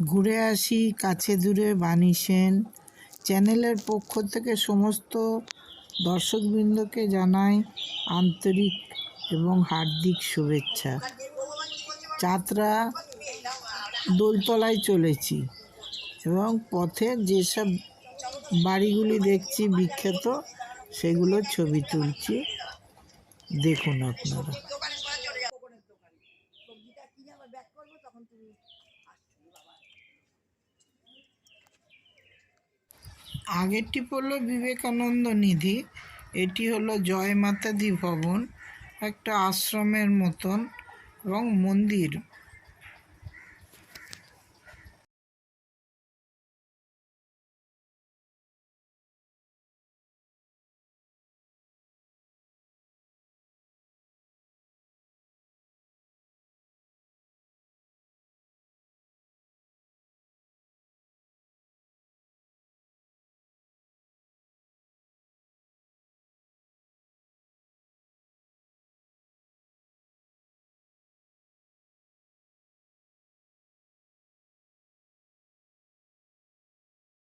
ঘুরে আসি, কাছে দূরে বাণী সেন। চ্যানেলের পক্ষ থেকে সমস্ত দর্শকবৃন্দকে জানাই আন্তরিক এবং হার্দিক শুভেচ্ছা। যাত্রা দোলতলায় চলেছি এবং পথে যেসব বাড়িগুলি দেখছি বিখ্যাত, সেগুলো ছবি তুলছি। দেখুন আপনারা। আগেরটি পড়ল বিবেকানন্দ নিধি এটি হলো জয় মাতাদি ভবন একটা আশ্রমের মতন এবং মন্দির।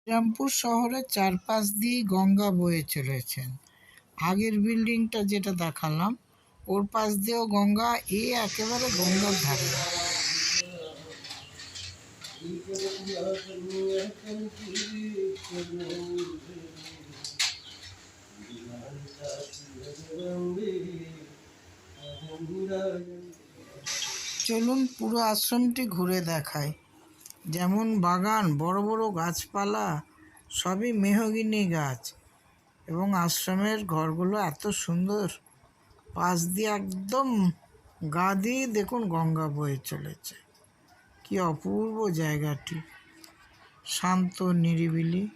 শ্রীরামপুর শহরের চারপাশ দিয়ে গঙ্গা বয়ে চলেছেন। আগের বিল্ডিংটা যেটা দেখালাম, ওর পাশ দিয়েও গঙ্গা, এ একেবারে গঙ্গার ধারে। চলুন পুরো আশ্রমটি ঘুরে দেখায় যেমন বাগান, বড় বড় গাছপালা, সবই মেহগিনি গাছ। এবং আশ্রমের ঘরগুলো এত সুন্দর। পাশ দিয়ে একদম গা দিয়ে দেখুন গঙ্গা বয়ে চলেছে। কি অপূর্ব জায়গাটি। শান্ত, নিরিবিলি।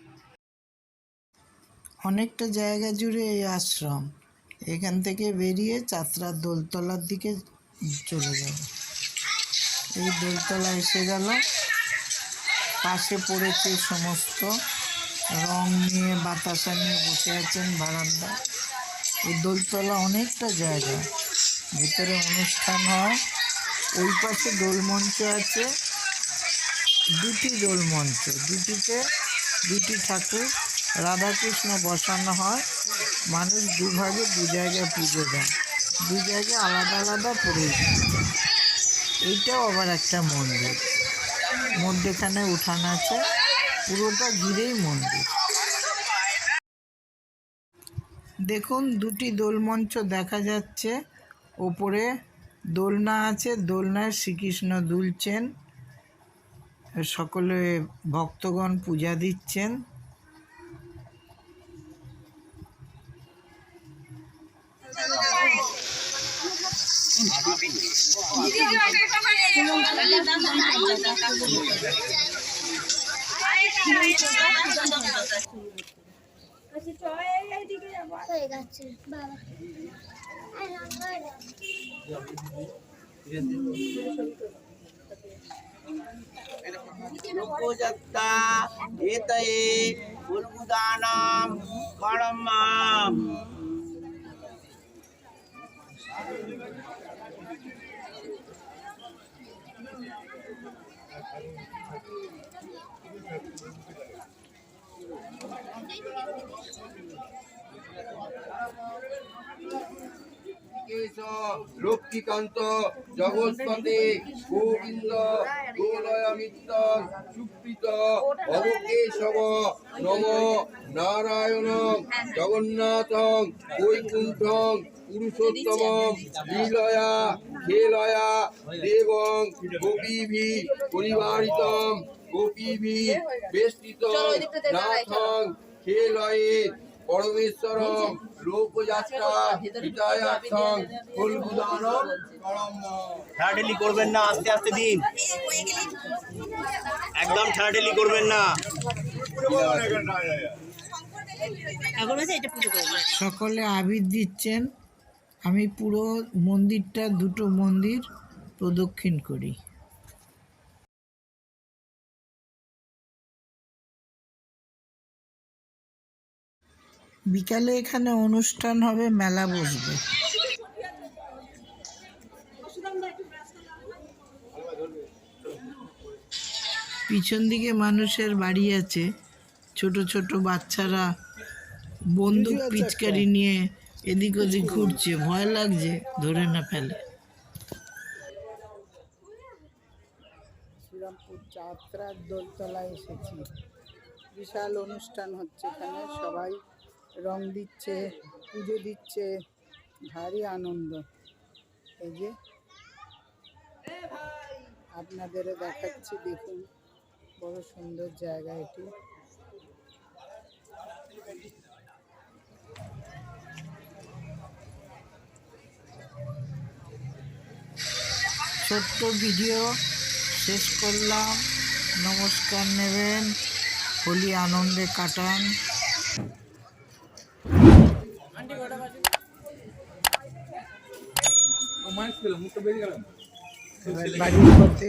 অনেকটা জায়গা জুড়ে এই আশ্রম। এখান থেকে বেরিয়ে চাতরার দোলতলার দিকে চলে যাবে। এই দোলতলা এসে গেল পাশে পড়েছে সমস্ত রং নিয়ে, বাতাসা নিয়ে বসে আছেন বারান্দা। এই দোলতলা অনেকটা জায়গা, ভেতরে অনুষ্ঠান হয়। ওই পাশে দোলমঞ্চ আছে। দুটি দোলমঞ্চ, দুটিতে দুটি ঠাকুর, রাধাকৃষ্ণ বসানো হয়। মানুষ দুভাগে, দু জায়গায় পুজো দেয়। দু জায়গায় আলাদা আলাদা পড়ে এইটাও আবার একটা মন্দির। মধ্যেখানে উঠান আছে। পুরোটা ঘিরেই মন্দির। দেখুন, দুটি দোলমঞ্চ দেখা যাচ্ছে। ওপরে দোলনা আছে। দোলনায় শ্রীকৃষ্ণ দুলছেন। সকলে ভক্তগণ পূজা দিচ্ছেন। लोकोजत्ता एतये फुलबुदानां Thank you. লক্ষ্মীকান্ত জগৎপতি গোবিন্দ গোলয়মিত্র সুপ্রীত অবকেশব নম নারায়ণ জগন্নাথ বৈকুণ্ঠ পুরুষোত্তম লীলয়া খেলয়া দেবং গোপিভি পরিবারিতম গোপিভি বেষ্টিত নাথং খেলয়ে পরমেশ্বরম লোকযাত্রা করম। করবেন না আস্তে আস্তে দিন। একদম ঠাড়াঠাড়ি করবেন না। সকলে আবির দিচ্ছেন। আমি পুরো মন্দিরটা দুটো মন্দির প্রদক্ষিণ করি। বিকালে এখানে অনুষ্ঠান হবে মেলা বসবে। পিছন দিকে মানুষের বাড়ি আছে ছোট ছোট বাচ্চারা বন্দুক পিচকারি নিয়ে এদিক ওদিক ঘুরছে ভয় লাগছে ধরে না ফেলে। শ্রীরামপুর যাত্রার দোলতলায় এসেছি। বিশাল অনুষ্ঠান হচ্ছে এখানে সবাই রং দিচ্ছে, পুজো দিচ্ছে। ভারী আনন্দ। এই যে আপনাদেরও দেখাচ্ছি, দেখুন। বড় সুন্দর জায়গা এটি। ছোট্ট ভিডিও শেষ করলাম। নমস্কার নেবেন। হোলি আনন্দে কাটান। এবার বাড়ির পথে